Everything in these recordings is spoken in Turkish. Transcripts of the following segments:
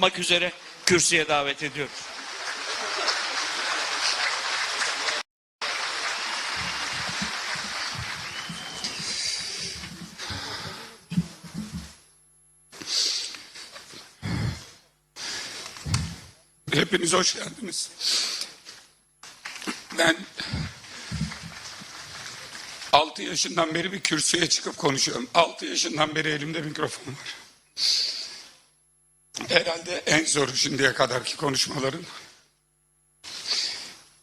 yapmak üzere kürsüye davet ediyoruz. Hepiniz hoş geldiniz. Ben 6 yaşından beri bir kürsüye çıkıp konuşuyorum. 6 yaşından beri elimde mikrofon var. Herhalde en zoru şimdiye kadarki konuşmaların.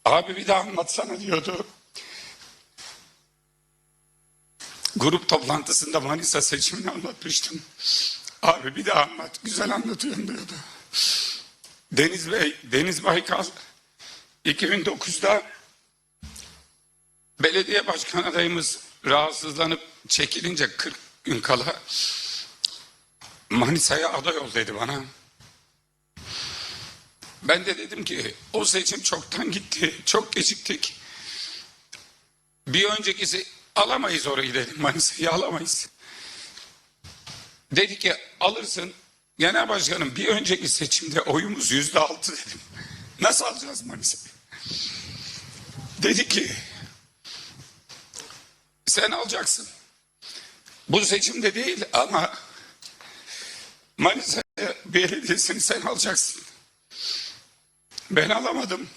Abi bir daha anlatsana diyordu. Grup toplantısında Manisa seçimini anlatmıştım. Abi bir daha anlat. Güzel anlatıyorsun diyordu. Deniz Bey, Deniz Baykal 2009'da belediye başkan adayımız rahatsızlanıp çekilince 40 gün kala Manisa'ya aday ol dedi bana. Ben de dedim ki o seçim çoktan gitti, çok geciktik. Bir öncekisi alamayız orayı dedim Manisa'yı alamayız. Dedi ki alırsın genel başkanım bir önceki seçimde oyumuz yüzde altı dedim. Nasıl alacağız Manisa'yı? Dedi ki sen alacaksın. Bu seçimde değil ama Manisa Belediyesi'ni sen alacaksın. Ben alamadım.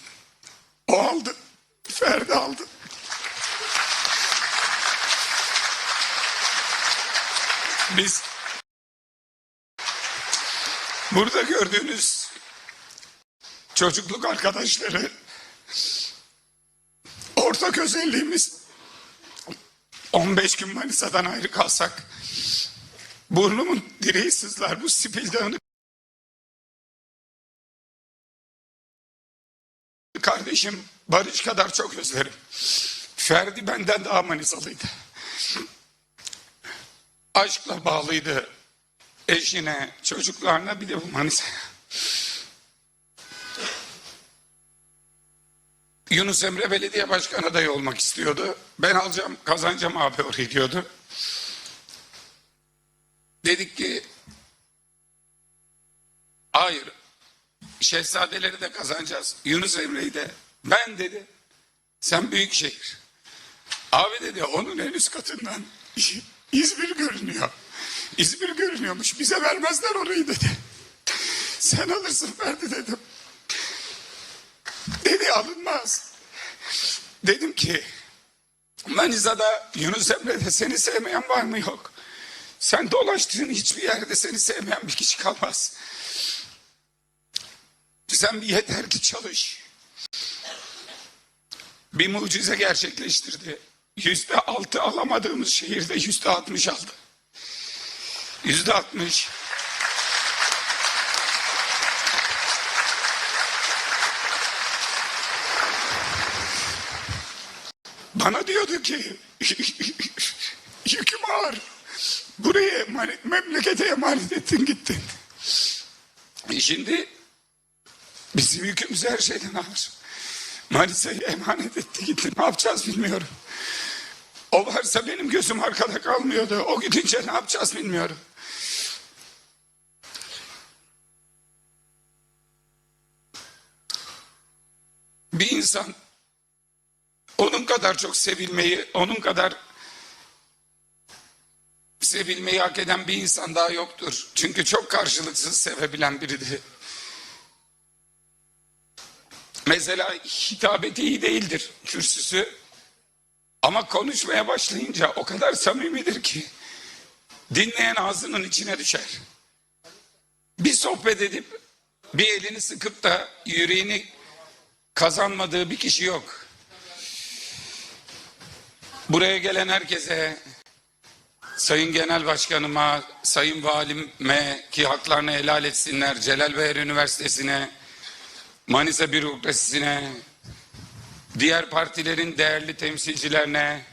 O aldı. Ferdi aldı. Biz burada gördüğünüz çocukluk arkadaşları ortak özelliğimiz 15 gün Manisa'dan ayrı kalsak burnumun direği sızlar bu sipil dağını kardeşim Barış kadar çok özlerim. Ferdi benden daha Manisalıydı. Aşkla bağlıydı eşine, çocuklarına bir de bu Manisa'ya. Yunus Emre belediye başkan adayı olmak istiyordu. Ben alacağım, kazanacağım abi orayı diyordu. Dedik ki hayır şehzadeleri de kazanacağız. Yunus Emre'yi de ben dedi sen büyük şehir. Abi dedi onun en üst katından İzmir görünüyor. İzmir görünüyormuş bize vermezler orayı dedi. Sen alırsın verdi dedim. Dedi alınmaz. Dedim ki Manisa'da Yunus Emre'de seni sevmeyen var mı yok. Sen dolaştığın hiçbir yerde seni sevmeyen bir kişi kalmaz. Sen yeter ki çalış. Bir mucize gerçekleştirdi. Yüzde altı alamadığımız şehirde yüzde altmış aldı. Yüzde altmış. Bana diyordu ki yüküm ağır. Buraya emanet, memlekete emanet ettin gittin. E Şimdi bizim yükümüz her şeyden ağır. Manisa'yı emanet etti gitti. Ne yapacağız bilmiyorum. O varsa benim gözüm arkada kalmıyordu. O gidince ne yapacağız bilmiyorum. Bir insan onun kadar çok sevilmeyi, onun kadar sevilmeyi hak eden bir insan daha yoktur. Çünkü çok karşılıksız sevebilen biridir. Mesela hitabeti iyi değildir kürsüsü. Ama konuşmaya başlayınca o kadar samimidir ki dinleyen ağzının içine düşer. Bir sohbet edip bir elini sıkıp da yüreğini kazanmadığı bir kişi yok. Buraya gelen herkese, Sayın Genel Başkanıma, Sayın Valime ki haklarını helal etsinler, Celal Bayar Üniversitesi'ne, Manisa Bürokrasisi'ne, diğer partilerin değerli temsilcilerine,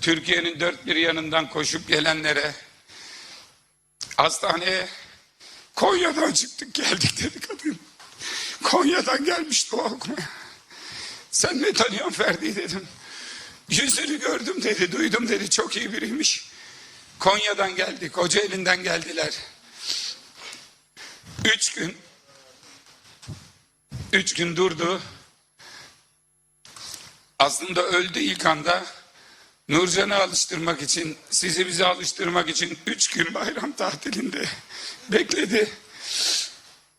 Türkiye'nin dört bir yanından koşup gelenlere, hastaneye Konya'dan çıktık geldik dedi kadın. Konya'dan gelmiş dua okumaya. Sen ne tanıyorsun Ferdi dedim. Yüzünü gördüm dedi, duydum dedi. Çok iyi biriymiş. Konya'dan geldik, Kocaeli'nden geldiler. Üç gün Üç gün durdu. Aslında öldü ilk anda. Nurcan'ı alıştırmak için, sizi bize alıştırmak için üç gün bayram tatilinde bekledi.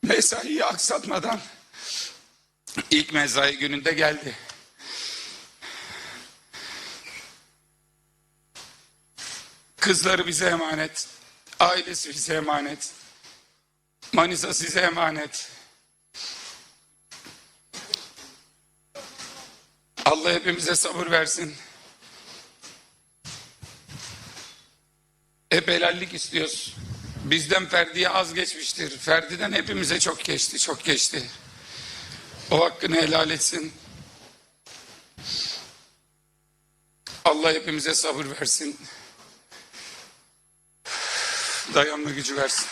Mesaiyi aksatmadan ilk mesai gününde geldi. Kızları bize emanet, ailesi bize emanet, Manisa size emanet. Allah hepimize sabır versin. Hep helallik istiyoruz. Bizden Ferdi'ye az geçmiştir. Ferdi'den hepimize çok geçti, çok geçti. O hakkını helal etsin. Allah hepimize sabır versin. Dayanma gücü versin.